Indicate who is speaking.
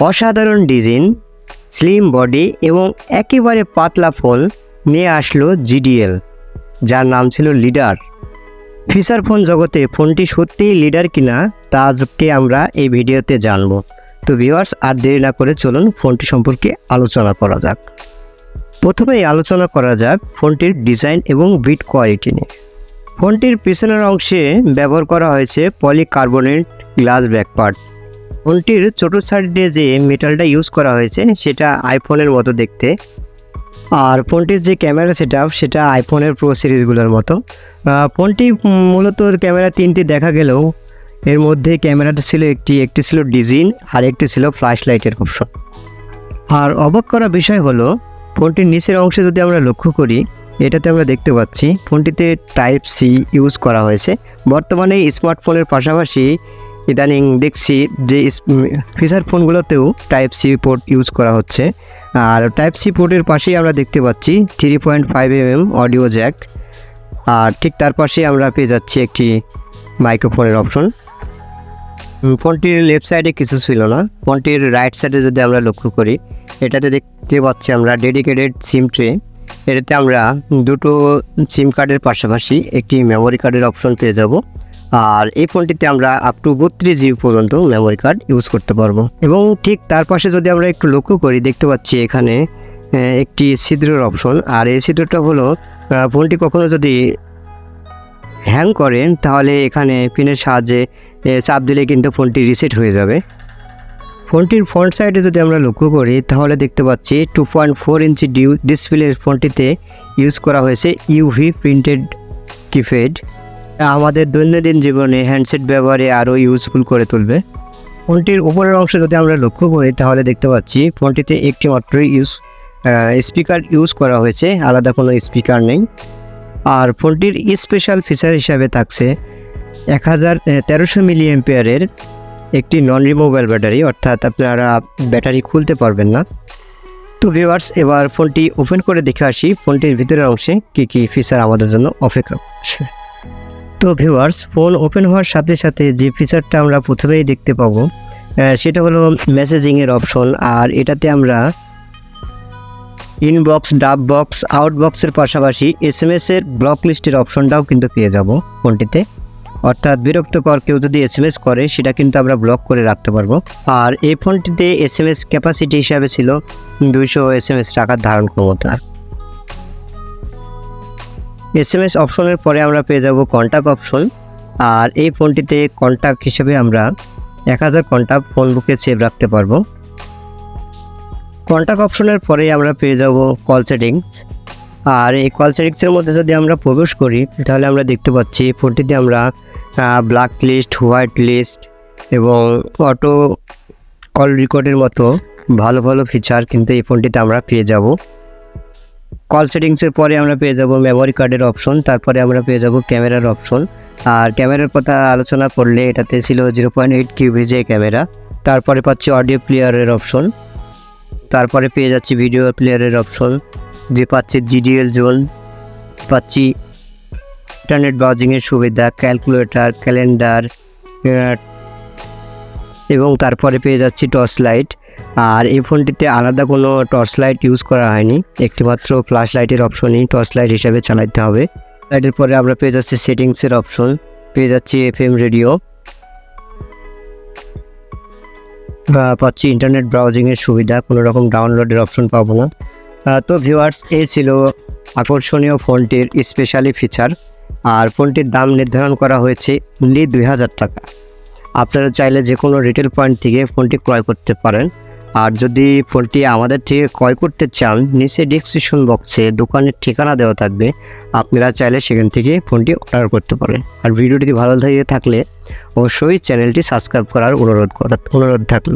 Speaker 1: অসাধারণ design slim body এবং একেবারে পাতলা ফোন নিয়ে আসলো জিডিএল, যার নাম ছিল লিডার। ফিচার ফোন জগতে ফোনটি সত্যিই লিডার কিনা, তা আজকে আমরা এই ভিডিওতে জানব। তো ভিউয়ার্স আর দেরি না করে চলুন ফোনটি সম্পর্কে আলোচনা করা যাক। প্রথমেই আলোচনা করা যাক ফোনটির ডিজাইন এবং বিট কোয়ালিটি নিয়ে। ফোনটির পিছনের অংশে ব্যবহার করা হয়েছে পলিকার্বনেট গ্লাস ব্যাকপার্ট। ফোনটির ছোটো সাইডে যে মেটালটা ইউজ করা হয়েছে, সেটা আইফোনের মতো দেখতে। আর ফোনটির যে ক্যামেরা সেট সেটা আইফোনের প্রো সিরিজগুলোর মতো। ফোনটি মূলত ক্যামেরা তিনটি দেখা গেলেও, এর মধ্যে ক্যামেরাটা ছিল একটি একটি ছিল ডিজিন, আর একটি ছিল ফ্ল্যাশ লাইটের অপশন আর অবাক করা বিষয় হলো, ফোনটির নিচের অংশে যদি আমরা লক্ষ্য করি, এটাতে আমরা দেখতে পাচ্ছি, ফোনটিতে টাইপ সি ইউজ করা হয়েছে। বর্তমানে স্মার্টফোনের পাশাপাশি ইদানিং দেখছি যে ফিচার ফোনগুলোতেও টাইপ সি পোর্ট ইউজ করা হচ্ছে। আর টাইপ সি পোর্টের পাশেই আমরা দেখতে পাচ্ছি three point five M M audio jack আর ঠিক তার পাশেই আমরা পেয়ে যাচ্ছি একটি মাইক্রোফোনের অপশন ফোনটির লেফট সাইডে কিছু ছিল না। ফোনটির রাইট সাইডে যদি আমরা লক্ষ্য করি, এটাতে দেখতে পাচ্ছি আমরা ডেডিকেটেড সিম ট্রে এটাতে আমরা দুটো সিম কার্ডের পাশাপাশি একটি মেমোরি কার্ডের অপশন পেয়ে যাব। আর এই ফোনটিতে আমরা আপ টু বত্রিশ জিবি পর্যন্ত মেমোরি কার্ড ইউজ করতে পারব। এবং ঠিক তার পাশে যদি আমরা একটু লক্ষ্য করি, দেখতে পাচ্ছি এখানে একটি ছিদ্রের অপশন আর এই ছিদ্রটা হলো ফোনটি কখনো যদি হ্যাং করেন, তাহলে এখানে পিনের সাহায্যে চাপ দিলে কিন্তু ফোনটি রিসেট হয়ে যাবে। ফোনটির ফ্রন্ট সাইডে যদি আমরা লক্ষ্য করি, তাহলে দেখতে পাচ্ছি two point four inch due ডিসপ্লের ফোনটিতে ইউজ করা হয়েছে ইউভি প্রিন্টেড কিপ্যাড আমাদের দৈনন্দিন জীবনে হ্যান্ডসেট ব্যবহারে আরও ইউজফুল করে তুলবে। ফোনটির উপরের অংশ যদি আমরা লক্ষ্য করি, তাহলে দেখতে পাচ্ছি ফোনটিতে একটি মাত্র ইউজ স্পিকার ইউজ করা হয়েছে, আলাদা কোনো স্পিকার নেই। আর ফোনটির স্পেশাল ফিচার হিসাবে থাকছে এক হাজার তেরোশো মিলি এম্পিয়ারের একটি নন রিমুভেবল ব্যাটারি অর্থাৎ আপনারা ব্যাটারি খুলতে পারবেন না। তো ভিউয়ার্স এবার ফোনটি ওপেন করে দেখে আসি, ফোনটির ভিতরের অংশে কী কী ফিচার আমাদের জন্য অপেক্ষা করছে। তো ভিউয়ার্স ফোন ওপেন হওয়ার সাথে সাথে যে ফিচারটা আমরা প্রথমেই দেখতে পাবো সেটা হলো মেসেজিংয়ের অপশন আর এটাতে আমরা ইনবক্স ডাব বক্স আউটবক্সের পাশাপাশি এস এম এর ব্লক লিস্টের অপশনটাও কিন্তু পেয়ে যাব ফোনটিতে। অর্থাৎ বিরক্তকর কেউ যদি এস এম এস করে, সেটা কিন্তু আমরা ব্লক করে রাখতে পারব। আর এই ফোনটিতে এস এম এস ক্যাপাসিটি হিসাবে ছিল দুইশো এস এম এস টাকার ধারণ ক্ষমতা। এস এম এস অপশনের পরে আমরা পেয়ে যাব কন্ট্যাক্ট অপশন আর এই ফোনটিতে কন্ট্যাক্ট হিসেবে আমরা এক হাজার কন্ট্যাক্ট ফোন বুকে সেভ রাখতে পারব। কন্ট্যাক্ট অপশনের পরে আমরা পেয়ে যাব কল সেটিংস আর এই কল সেটিংসের মধ্যে যদি আমরা প্রবেশ করি, তাহলে আমরা দেখতে পাচ্ছি ফোনটিতে আমরা ব্ল্যাক লিস্ট হোয়াইট লিস্ট এবং অটো কল রেকর্ডের মতো ভালো ভালো ফিচার কিন্তু এই ফোনটিতে আমরা পেয়ে যাব। কল সেটিংসের পরে আমরা পেয়ে যাব মেমোরি কার্ডের অপশন তারপরে আমরা পেয়ে যাব ক্যামেরার অপশন আর ক্যামেরার কথা আলোচনা করলে এটাতে ছিল জিরো পয়েন্ট এইট কিউভিজে ক্যামেরা তারপরে পাচ্ছি অডিও প্লেয়ারের অপশন তারপরে পেয়ে যাচ্ছি ভিডিও প্লেয়ারের অপশন যে পাচ্ছি জিডিএল জোন পাচ্ছি ইন্টারনেট ব্রাউজিংয়ের সুবিধা ক্যালকুলেটর ক্যালেন্ডার এবং তারপরে পেয়ে যাচ্ছি টর্চ লাইট আর এই ফোনটিতে আলাদা কোনো টর্চ লাইট ইউজ করা হয়নি। একটিমাত্র ফ্ল্যাশ লাইটের অপশনই টর্চ লাইট হিসাবে চালাতে হবে। লাইটের পরে আমরা পেয়ে যাচ্ছি সেটিংসের অপশন পেয়ে যাচ্ছি এফ এম রেডিও পাচ্ছি ইন্টারনেট ব্রাউজিংয়ের সুবিধা। কোনো রকম ডাউনলোডের অপশন পাবো না। তো ভিউয়ার্স এই ছিল আকর্ষণীয় ফোনটির স্পেশালি ফিচার আর ফোনটির দাম নির্ধারণ করা হয়েছে অনলি দুই হাজার টাকা। আপনারা চাইলে যে কোনো রিটেল পয়েন্ট থেকে ফোনটি ক্রয় করতে পারেন। আর যদি ফোনটি আমাদের থেকে ক্রয় করতে চান, নিচে ডিসক্রিপশন বক্সে দোকানের ঠিকানা দেওয়া থাকবে। আপনারা চাইলে সেখান থেকে ফোনটি অর্ডার করতে পারেন। আর ভিডিওটি ভালো থাকলে অবশ্যই চ্যানেলটি সাবস্ক্রাইব করার অনুরোধ করা অনুরোধ থাকল।